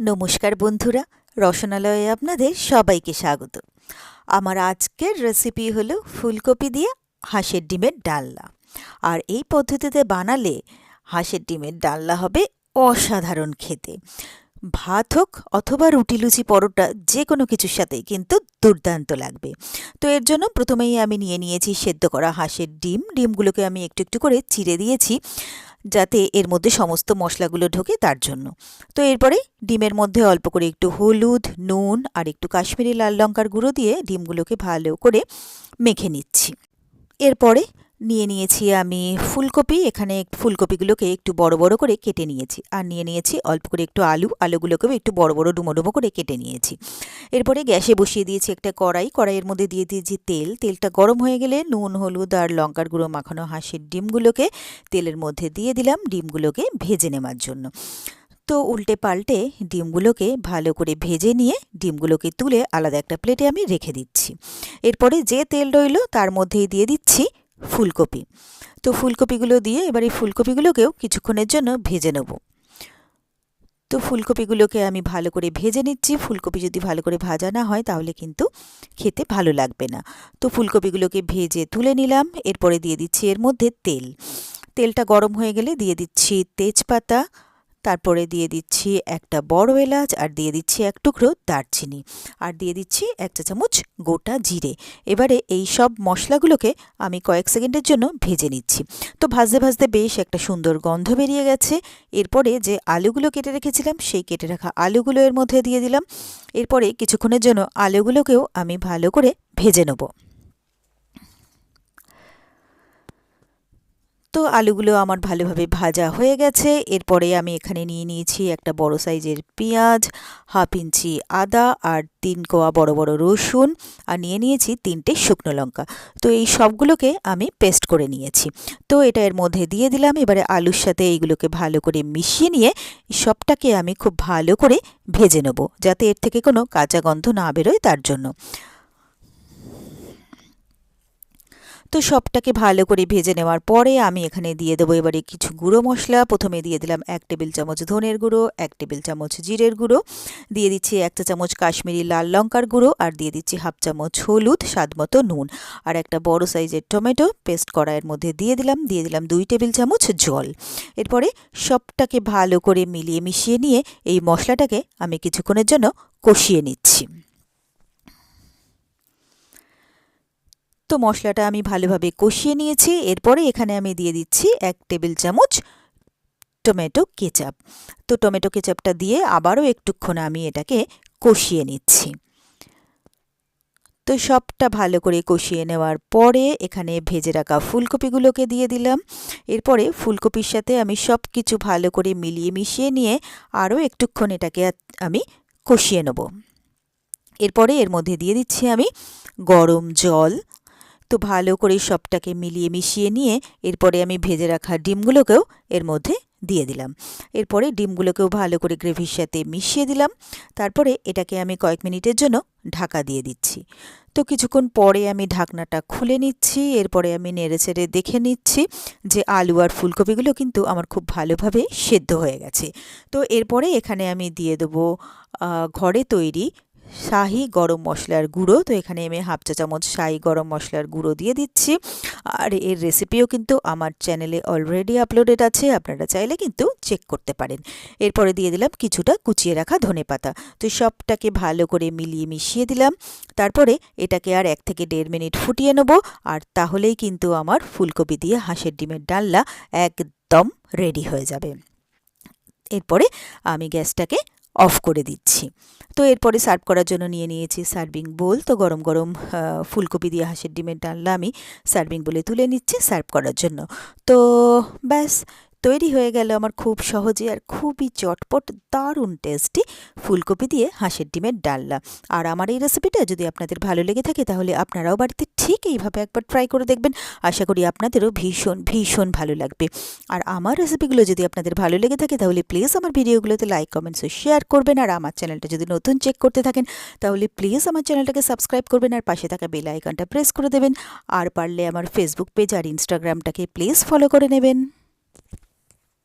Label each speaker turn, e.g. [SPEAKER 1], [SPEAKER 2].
[SPEAKER 1] নমস্কার বন্ধুরা, রসনালয়ে আপনাদের সবাইকে স্বাগত। আমার আজকের রেসিপি হলো ফুলকপি দিয়ে হাঁসের ডিমের ডালনা। আর এই পদ্ধতিতে বানালে হাঁসের ডিমের ডালনা হবে অসাধারণ খেতে। ভাত হোক অথবা রুটি, লুচি, পরোটা, যে কোনো কিছুর সাথেই কিন্তু দুর্দান্ত লাগবে। তো এর জন্য প্রথমেই আমি নিয়ে নিয়েছি সেদ্ধ করা হাঁসের ডিম। ডিমগুলোকে আমি একটু একটু করে চিড়ে দিয়েছি। যাতে এর মধ্যে সমস্ত মশলাগুলো ঢোকে তার জন্য। তো এরপরে ডিমের মধ্যে অল্প করে একটু হলুদ, নুন আর একটু কাশ্মীরি লাল লঙ্কার গুঁড়ো দিয়ে ডিমগুলোকে ভালো করে মেখে নিচ্ছি। এরপরে নিয়ে নিয়েছি আমি ফুলকপি। এখানে ফুলকপিগুলোকে একটু বড় বড় করে কেটে নিয়েছি। আর নিয়ে নিয়েছি অল্প করে একটু আলু। আলুগুলোকেও একটু বড় বড় ডুমো ডুমো করে কেটে নিয়েছি। এরপরে গ্যাসে বসিয়ে দিয়েছি একটা কড়াই। কড়াইয়ের মধ্যে দিয়ে দিয়েছি তেল। তেলটা গরম হয়ে গেলে নুন, হলুদ আর লঙ্কার গুঁড়ো মাখানো হাঁসের ডিমগুলোকে তেলের মধ্যে দিয়ে দিলাম ডিমগুলোকে ভেজে নেওয়ার জন্য। তো উল্টে পাল্টে ডিমগুলোকে ভালো করে ভেজে নিয়ে ডিমগুলোকে তুলে আলাদা একটা প্লেটে আমি রেখে দিচ্ছি। এরপরে যে তেল রইল তার মধ্যেই দিয়ে দিচ্ছি ফুলকপি। তো ফুলকপিগুলো দিয়ে এবার এই ফুলকপিগুলোকেও কিছুক্ষণের জন্য ভেজে নেব। তো ফুলকপিগুলোকে আমি ভালো করে ভেজে নিচ্ছি। ফুলকপি যদি ভালো করে ভাজা না হয় তাহলে কিন্তু খেতে ভালো লাগবে না। তো ফুলকপিগুলোকে ভেজে তুলে নিলাম। এরপরে দিয়ে দিচ্ছি এর মধ্যে তেল। তেলটা গরম হয়ে গেলে দিয়ে দিচ্ছি তেজপাতা তারপরে দিয়ে দিচ্ছি একটা বড় এলাচ আর দিয়ে দিচ্ছি এক টুকরো দারচিনি। আর দিয়ে দিচ্ছি এক চা চামচ গোটা জিরে। এবারে এই সব মশলাগুলোকে আমি কয়েক সেকেন্ডের জন্য ভেজে নিচ্ছি। তো ভাজতে ভাজতে বেশ একটা সুন্দর গন্ধ বেরিয়ে গেছে। এরপরে যে আলুগুলো কেটে রেখেছিলাম, সেই কেটে রাখা আলুগুলো এর মধ্যে দিয়ে দিলাম। এরপরে কিছুক্ষণের জন্য আলুগুলোকেও আমি ভালো করে ভেজে নেব। তো আলুগুলো আমার ভালোভাবে ভাজা হয়ে গেছে। এরপরে আমি এখানে নিয়ে নিয়েছি একটা বড় সাইজের পেঁয়াজ, হাফ ইঞ্চি আদা আর তিন কোয়া বড় বড় রসুন আর নিয়ে নিয়েছি তিনটে শুকনো লঙ্কা। তো এই সবগুলোকে আমি পেস্ট করে নিয়েছি। তো এটা এর মধ্যে দিয়ে দিলাম। এবারে আলুর সাথে এইগুলোকে ভালো করে মিশিয়ে নিয়ে সবটাকে আমি খুব ভালো করে ভেজে নেব, যাতে এর থেকে কোনো কাঁচা গন্ধ না বেরোয় তার জন্য। তো সবটাকে ভালো করে ভেজে নেওয়ার পরে আমি এখানে দিয়ে দেবো এবারে কিছু গুঁড়ো মশলা। প্রথমে দিয়ে দিলাম এক টেবিল চামচ ধনের গুঁড়ো, এক টেবিল চামচ জিরের গুঁড়ো। দিয়ে দিচ্ছি এক চা চামচ কাশ্মীরি লাল লঙ্কার গুঁড়ো আর দিয়ে দিচ্ছি হাফ চামচ হলুদ, স্বাদ মতো নুন। আর একটা বড় সাইজের টমেটো পেস্ট এর মধ্যে দিয়ে দিলাম। দিয়ে দিলাম দুই টেবিল চামচ জল। এরপরে সবটাকে ভালো করে মিলিয়ে মিশিয়ে নিয়ে এই মশলাটাকে আমি কিছুক্ষণের জন্য কষিয়ে নিচ্ছি। তো মশলাটা আমি ভালোভাবে কষিয়ে নিয়েছি। এরপরে এখানে আমি দিয়ে দিচ্ছি এক টেবিল চামচ টমেটো কেচাপ। তো টমেটো কেচাপটা দিয়ে আবারও একটুক্ষণ আমি এটাকে কষিয়ে নিচ্ছি। তো সবটা ভালো করে কষিয়ে নেওয়ার পরে এখানে ভেজে রাখা ফুলকপিগুলোকে দিয়ে দিলাম। এরপরে ফুলকপির সাথে আমি সব কিছু ভালো করে মিলিয়ে মিশিয়ে নিয়ে আরও একটুক্ষণ এটাকে আমি কষিয়ে নেব। এরপরে এর মধ্যে দিয়ে দিচ্ছি আমি গরম জল তো ভালো করে সবটাকে মিলিয়ে মিশিয়ে নিয়ে এরপরে আমি ভেজে রাখা ডিমগুলোকেও এর মধ্যে দিয়ে দিলাম। এরপরে ডিমগুলোকেও ভালো করে গ্রেভির সাথে মিশিয়ে দিলাম। তারপরে এটাকে আমি কয়েক মিনিটের জন্য ঢাকা দিয়ে দিচ্ছি। তো কিছুক্ষণ পরে আমি ঢাকনাটা খুলে নিচ্ছি, এরপরে আমি নেড়ে চেড়ে দেখে নিচ্ছি যে আলু আর ফুলকপিগুলো কিন্তু আমার খুব ভালোভাবে সেদ্ধ হয়ে গেছে। তো এরপরে এখানে আমি দিয়ে দেবো ঘরে তৈরি শাহি গরম মশলার গুঁড়ো। তো এখানে আমি হাফ চা চামচ শাহি গরম মশলার গুঁড়ো দিয়ে দিচ্ছি। আর এর রেসিপিও কিন্তু আমার চ্যানেলে অলরেডি আপলোডেড আছে। আপনারা চাইলে কিন্তু চেক করতে পারেন। এরপরে দিয়ে দিলাম কিছুটা কুচিয়ে রাখা ধনে পাতা। তো সবটাকে ভালো করে মিলিয়ে মিশিয়ে দিলাম। তারপরে এটাকে আর এক থেকে দেড় মিনিট ফুটিয়ে নেব। আর তাহলেই কিন্তু আমার ফুলকপি দিয়ে হাঁসের ডিমের ডাল্লা একদম রেডি হয়ে যাবে। এরপরে আমি গ্যাসটাকে অফ করে দিচ্ছি। তো এরপরে সার্ভ করার জন্য নিয়ে নিয়েছি সার্ভিং বোল। তো গরম গরম ফুলকপি দিয়ে হাঁসের ডিমের ডালনা আমি সার্ভিং বলে তুলে নিচ্ছি সার্ভ করার জন্য। তো ব্যাস তৈরি হয়ে গেল আমার খুব সহজে আর খুবই চটপট, দারুণ টেস্টি ফুলকপি দিয়ে হাঁসের ডিমের ডালনা। আর আমার এই রেসিপিটা যদি আপনাদের ভালো লেগে থাকে তাহলে আপনারাও বাড়িতে ঠিক এইভাবে একবার ট্রাই করে দেখবেন। আশা করি আপনাদেরও ভীষণ ভীষণ ভালো লাগবে। আর আমার রেসিপিগুলো যদি আপনাদের ভালো লেগে থাকে তাহলে প্লিজ আমার ভিডিওগুলোতে লাইক কমেন্টস শেয়ার করবেন। আর আমার চ্যানেলটা যদি নতুন চেক করতে থাকেন তাহলে প্লিজ আমার চ্যানেলটাকে সাবস্ক্রাইব করবেন আর পাশে থাকা বেল আইকনটা প্রেস করে দেবেন। আর পারলে আমার ফেসবুক পেজ আর ইনস্টাগ্রামটাকে প্লিজ ফলো করে নেবেন।